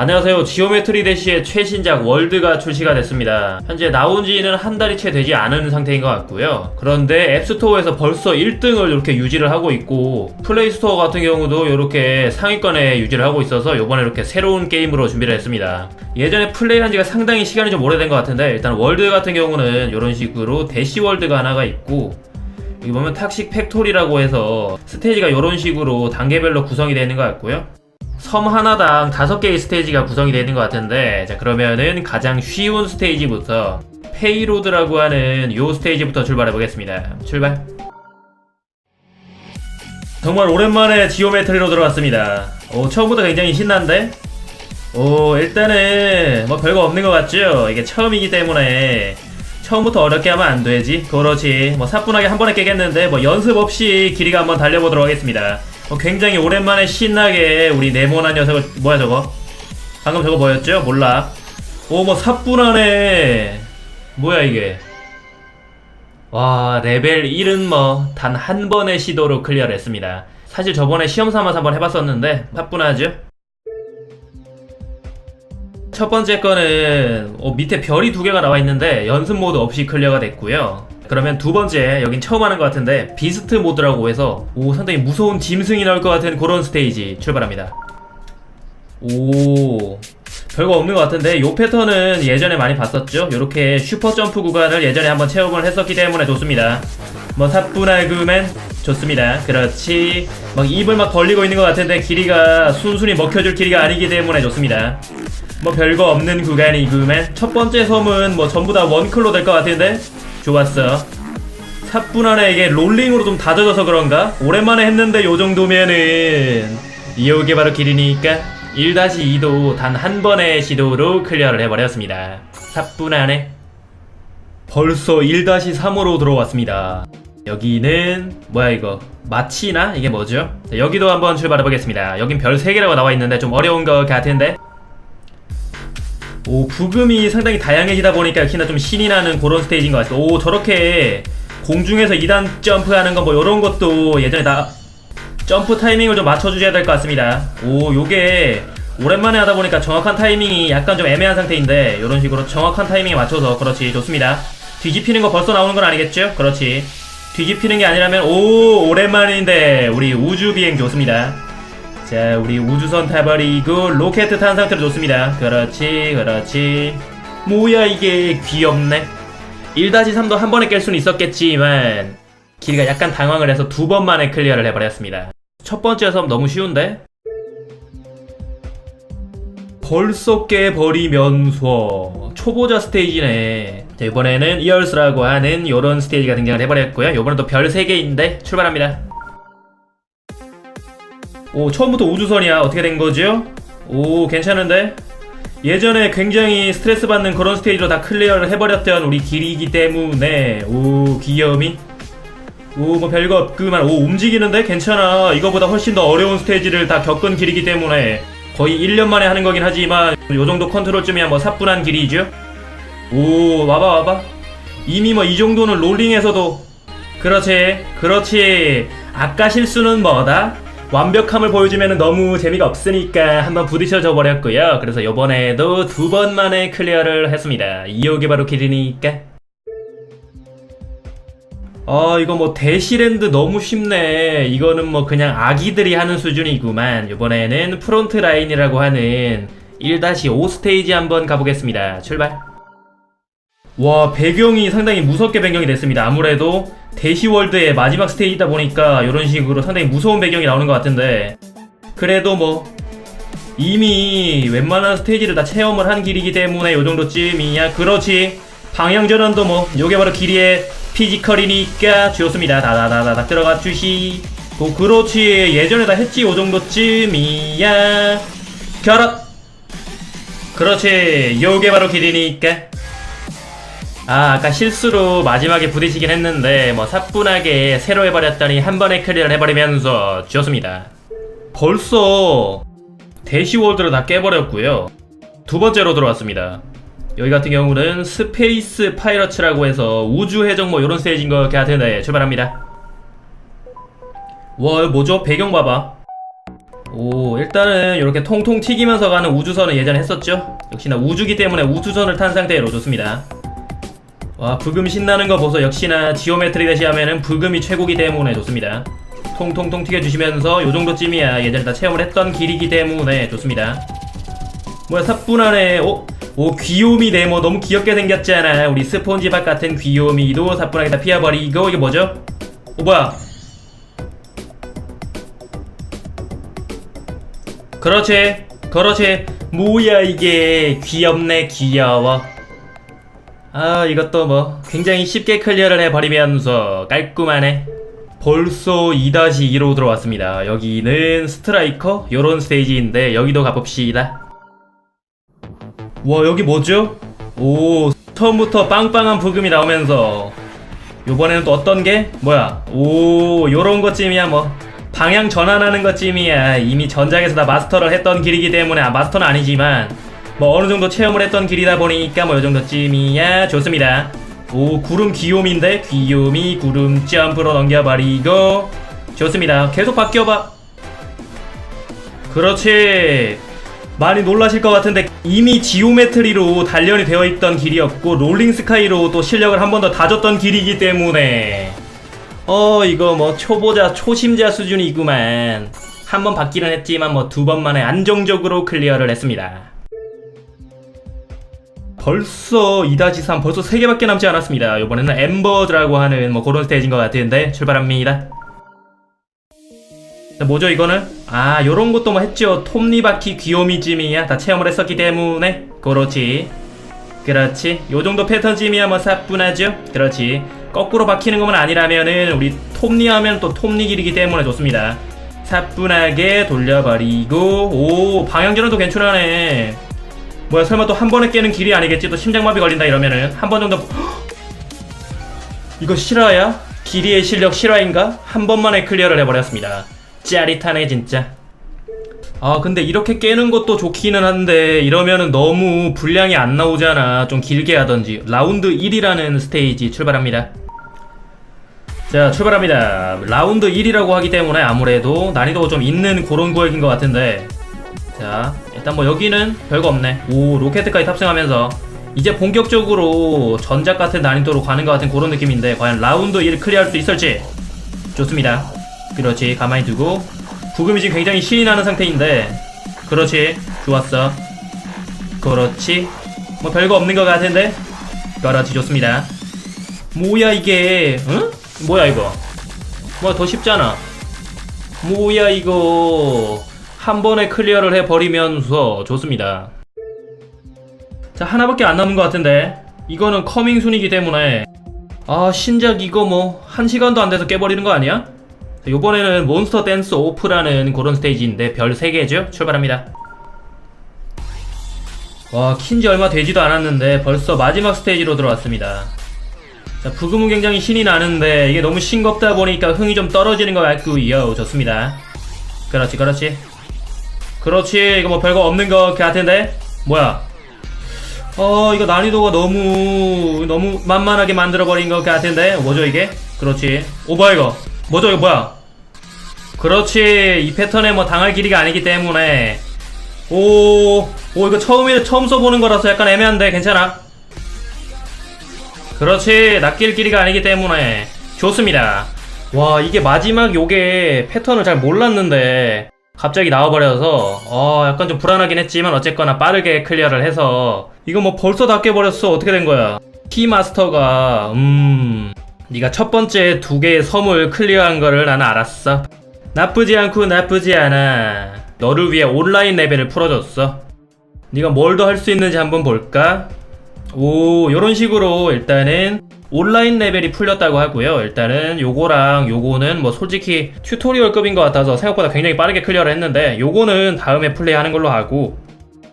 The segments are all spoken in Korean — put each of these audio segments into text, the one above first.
안녕하세요. 지오메트리 대시의 최신작 월드가 출시가 됐습니다. 현재 나온 지는 한 달이 채 되지 않은 상태인 것 같고요. 그런데 앱스토어에서 벌써 1등을 이렇게 유지를 하고 있고 플레이스토어 같은 경우도 이렇게 상위권에 유지를 하고 있어서 이번에 이렇게 새로운 게임으로 준비를 했습니다. 예전에 플레이한 지가 상당히 시간이 좀 오래된 것 같은데 일단 월드 같은 경우는 이런 식으로 대시 월드가 하나가 있고 여기 보면 탁식 팩토리라고 해서 스테이지가 이런 식으로 단계별로 구성이 되어 있는 것 같고요. 섬 하나당 다섯 개의 스테이지가 구성이 되어 있는 것 같은데 자 그러면은 가장 쉬운 스테이지부터 페이로드라고 하는 요 스테이지부터 출발해 보겠습니다. 출발. 정말 오랜만에 지오메트리로 들어왔습니다. 오, 처음부터 굉장히 신난데? 오, 일단은 뭐 별거 없는 것 같죠? 이게 처음이기 때문에 처음부터 어렵게 하면 안 되지. 그렇지. 뭐 사뿐하게 한 번에 깨겠는데 뭐 연습 없이 길이가 한번 달려보도록 하겠습니다. 뭐 굉장히 오랜만에 신나게 우리 네모난 녀석을 뭐야 저거? 방금 저거 뭐였죠? 몰라. 오뭐 사뿐하네. 뭐야 이게? 와 레벨 1은 뭐 단 한 번의 시도로 클리어를 했습니다. 사실 저번에 시험 삼아서 한번 해봤었는데 사뿐하죠? 첫 번째 거는 어, 밑에 별이 두 개가 나와 있는데 연습 모드 없이 클리어가 됐고요. 그러면 두 번째 여긴 처음 하는 것 같은데 비스트 모드라고 해서 오 상당히 무서운 짐승이 나올 것 같은 그런 스테이지 출발합니다. 오 별거 없는 것 같은데 요 패턴은 예전에 많이 봤었죠. 요렇게 슈퍼 점프 구간을 예전에 한번 체험을 했었기 때문에 좋습니다. 뭐 사뿐하구맨 좋습니다. 그렇지. 막 입을 막 벌리고 있는 것 같은데 길이가 순순히 먹혀줄 길이가 아니기 때문에 좋습니다. 뭐 별거 없는 구간이구만 첫 번째 섬은 뭐 전부 다 원클로 될 것 같은데 좋았어 사뿐하네 이게 롤링으로 좀 다져져서 그런가? 오랜만에 했는데 요 정도면은. 이게 바로 길이니까 1-2도 단 한 번의 시도로 클리어를 해버렸습니다. 사뿐하네 벌써 1-3으로 들어왔습니다. 여기는 뭐야 이거? 마치나? 이게 뭐죠? 자, 여기도 한번 출발해 보겠습니다. 여긴 별 3개라고 나와 있는데 좀 어려운 것 같은데 오 부금이 상당히 다양해지다 보니까 역시나 좀 신이 나는 그런 스테이지인 것 같아요 오 저렇게 공중에서 2단 점프하는 거뭐 이런 것도 예전에 다 점프 타이밍을 좀 맞춰주셔야 될 것 같습니다. 오 요게 오랜만에 하다 보니까 정확한 타이밍이 약간 좀 애매한 상태인데 이런 식으로 정확한 타이밍에 맞춰서 그렇지 좋습니다. 뒤집히는 거 벌써 나오는 건 아니겠죠? 그렇지. 뒤집히는 게 아니라면 오 오랜만인데 우리 우주비행 좋습니다 자 우리 우주선 타버리고 로켓 탄 상태로 좋습니다. 그렇지 그렇지. 뭐야 이게? 귀엽네. 1-3도 한 번에 깰 수는 있었겠지만 길이가 약간 당황을 해서 두 번 만에 클리어를 해버렸습니다. 첫 번째 섬 너무 쉬운데? 벌써 깨버리면서 초보자 스테이지네. 자, 이번에는 이얼스라고 하는 요런 스테이지가 등장을 해버렸고요. 요번엔 또 별 3개인데 출발합니다 오 처음부터 우주선이야. 어떻게 된 거죠? 오 괜찮은데? 예전에 굉장히 스트레스 받는 그런 스테이지로 다 클리어를 해버렸던 우리 길이기 때문에. 오 귀여움이? 오 뭐 별거 없구만. 오 움직이는데? 괜찮아. 이거보다 훨씬 더 어려운 스테이지를 다 겪은 길이기 때문에. 거의 1년 만에 하는 거긴 하지만 요 정도 컨트롤쯤이야. 뭐 사뿐한 길이죠? 오 와봐 와봐. 이미 뭐 이 정도는 롤링에서도. 그렇지 그렇지. 아까 실수는 뭐다? 완벽함을 보여주면 너무 재미가 없으니까 한번 부딪혀져 버렸고요. 그래서 요번에도 두 번 만에 클리어를 했습니다. 이게 바로 길이니까. 아 이거 뭐 대시랜드 너무 쉽네. 이거는 뭐 그냥 아기들이 하는 수준이구만. 요번에는 프론트 라인이라고 하는 1-5 스테이지 한번 가보겠습니다. 출발. 와 배경이 상당히 무섭게 변경이 됐습니다. 아무래도 대시월드의 마지막 스테이지다 보니까 이런 식으로 상당히 무서운 배경이 나오는 것 같은데 그래도 뭐 이미 웬만한 스테이지를 다 체험을 한 길이기 때문에 요 정도쯤이야. 그렇지. 방향 전환도 뭐 요게 바로 길이의 피지컬이니까 좋습니다. 다다다다닥 들어가 주시 고 그렇지. 예전에 다 했지. 요 정도쯤이야. 결합. 그렇지. 요게 바로 길이니까 아, 아까 실수로 마지막에 부딪히긴 했는데 뭐 사뿐하게 새로 해버렸더니 한 번에 클리어를 해버리면서 지었습니다. 벌써 대시월드를 다 깨버렸고요. 두 번째로 들어왔습니다. 여기 같은 경우는 스페이스 파이러츠라고 해서 우주 해적 뭐 이런 스테이지인 것 같은데 출발합니다. 와, 뭐죠? 배경 봐봐. 오 일단은 이렇게 통통 튀기면서 가는 우주선은 예전에 했었죠 역시나 우주기 때문에 우주선을 탄 상태로 좋습니다 와 부금 신나는 거 보소. 역시나 지오메트리 대시 하면은 부금이 최고기 때문에 좋습니다. 통통통 튀겨주시면서 요 정도쯤이야. 예전에 다 체험을 했던 길이기 때문에 좋습니다. 뭐야 사뿐하네. 오, 오 귀요미 네모. 너무 귀엽게 생겼잖아? 우리 스폰지밥 같은 귀요미도 사뿐하게 다 피해버리고 이게 뭐죠? 오 뭐야? 그렇지 그렇지. 뭐야 이게? 귀엽네 귀여워 아 이것도 뭐 굉장히 쉽게 클리어를 해버리면서 깔끔하네. 벌써 2-2로 들어왔습니다. 여기는 스트라이커 요런 스테이지인데 여기도 가봅시다. 와 여기 뭐죠? 오 처음부터 빵빵한 부금이 나오면서 요번에는 또 어떤 게? 뭐야? 오 요런 것쯤이야 뭐. 방향 전환하는 것쯤이야. 이미 전작에서 다 마스터를 했던 길이기 때문에 아 마스터는 아니지만 뭐 어느 정도 체험을 했던 길이다 보니까 뭐 요 정도쯤이야 좋습니다. 오 구름 귀요미인데 귀요미 구름 점프로 넘겨버리고 좋습니다. 계속 바뀌어봐. 그렇지. 많이 놀라실 것 같은데 이미 지오메트리로 단련이 되어 있던 길이었고 롤링 스카이로 또 실력을 한 번 더 다졌던 길이기 때문에. 어 이거 뭐 초보자 초심자 수준이구만. 한 번 받기는 했지만 뭐 두 번 만에 안정적으로 클리어를 했습니다 벌써 2-3 벌써 3개밖에 남지 않았습니다. 이번에는 엠버드라고 하는 뭐 그런 스테이지인 것 같은데 출발합니다. 자, 뭐죠 이거는? 아 요런 것도 뭐 했죠. 톱니바퀴 귀요미쯤이야. 다 체험을 했었기 때문에. 그렇지. 그렇지. 요 정도 패턴쯤이야 뭐 사뿐하죠? 그렇지. 거꾸로 박히는 것만 아니라면은 우리 톱니 하면 또 톱니 길이기 때문에 좋습니다. 사뿐하게 돌려버리고. 오 방향전환도 괜찮하네 뭐야 설마 또 한 번에 깨는 길이 아니겠지? 또 심장마비 걸린다 이러면은 한 번 정도 헉! 이거 실화야? 길이의 실력 실화인가? 한 번만에 클리어를 해버렸습니다. 짜릿하네 진짜. 아 근데 이렇게 깨는 것도 좋기는 한데 이러면은 너무 분량이 안 나오잖아. 좀 길게 하던지. 라운드 1이라는 스테이지 출발합니다. 자 출발합니다. 라운드 1이라고 하기 때문에 아무래도 난이도가 좀 있는 그런 구역인 것 같은데 자 일단 뭐 여기는 별거 없네. 오 로켓까지 탑승하면서 이제 본격적으로 전작 같은 난이도로 가는 것 같은 그런 느낌인데 과연 라운드 1 클리어할 수 있을지? 좋습니다. 그렇지 가만히 두고. 부금이 지금 굉장히 신이 나는 상태인데. 그렇지 좋았어. 그렇지. 뭐 별거 없는 것 같은데? 그렇지 좋습니다. 뭐야 이게? 응? 뭐야 이거? 뭐 더 쉽잖아. 뭐야 이거 한 번에 클리어를 해버리면서 좋습니다. 자 하나밖에 안 남은 것 같은데. 이거는 커밍 순이기 때문에. 아 신작 이거 뭐 한 시간도 안 돼서 깨버리는 거 아니야? 자, 요번에는 몬스터 댄스 오프라는 그런 스테이지인데 별 3개죠? 출발합니다. 와 킨지 얼마 되지도 않았는데 벌써 마지막 스테이지로 들어왔습니다. 자 부금은 굉장히 신이 나는데 이게 너무 싱겁다 보니까 흥이 좀 떨어지는 것 같고요. 좋습니다. 그렇지 그렇지 그렇지. 이거 뭐 별거 없는 것 같은데. 뭐야? 어 이거 난이도가 너무 너무 만만하게 만들어버린 것 같은데. 뭐죠 이게? 그렇지. 오 뭐야 이거? 뭐죠 이거 뭐야? 그렇지. 이 패턴에 뭐 당할 길이가 아니기 때문에. 오, 오 이거 처음에 처음 써보는 거라서 약간 애매한데. 괜찮아? 그렇지. 낚일 길이가 아니기 때문에. 좋습니다. 와 이게 마지막 요게 패턴을 잘 몰랐는데 갑자기 나와버려서 어 약간 좀 불안하긴 했지만 어쨌거나 빠르게 클리어를 해서 이거 뭐 벌써 다 깨버렸어. 어떻게 된 거야? 키마스터가 음 네가 첫 번째 두 개의 섬을 클리어한 거를 나는 알았어. 나쁘지 않고 나쁘지 않아. 너를 위해 온라인 레벨을 풀어줬어. 네가 뭘 더 할 수 있는지 한번 볼까? 오 요런 식으로 일단은 온라인 레벨이 풀렸다고 하고요. 일단은 요거랑 요거는 뭐 솔직히 튜토리얼급인 것 같아서 생각보다 굉장히 빠르게 클리어를 했는데 요거는 다음에 플레이하는 걸로 하고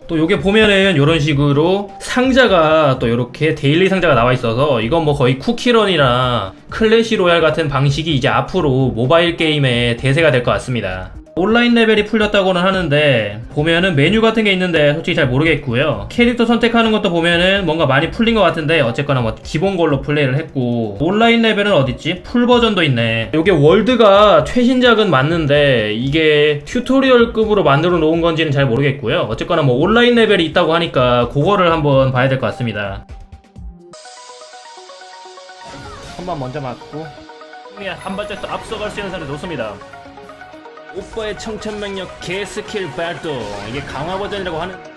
또 요게 보면은 요런 식으로 상자가 또 요렇게 데일리 상자가 나와 있어서 이건 뭐 거의 쿠키런이나 클래시 로얄 같은 방식이 이제 앞으로 모바일 게임의 대세가 될 것 같습니다 온라인 레벨이 풀렸다고는 하는데 보면은 메뉴 같은 게 있는데 솔직히 잘 모르겠고요. 캐릭터 선택하는 것도 보면은 뭔가 많이 풀린 것 같은데 어쨌거나 뭐 기본 걸로 플레이를 했고 온라인 레벨은 어딨지? 풀 버전도 있네. 이게 월드가 최신작은 맞는데 이게 튜토리얼급으로 만들어 놓은 건지는 잘 모르겠고요. 어쨌거나 뭐 온라인 레벨이 있다고 하니까 그거를 한번 봐야 될 것 같습니다. 한번 먼저 맞고. 한 발짝 더 앞서갈 수 있는 사람이 좋습니다 오빠의 청천맹력 개스킬 발동. 이게 강화 버전이라고 하는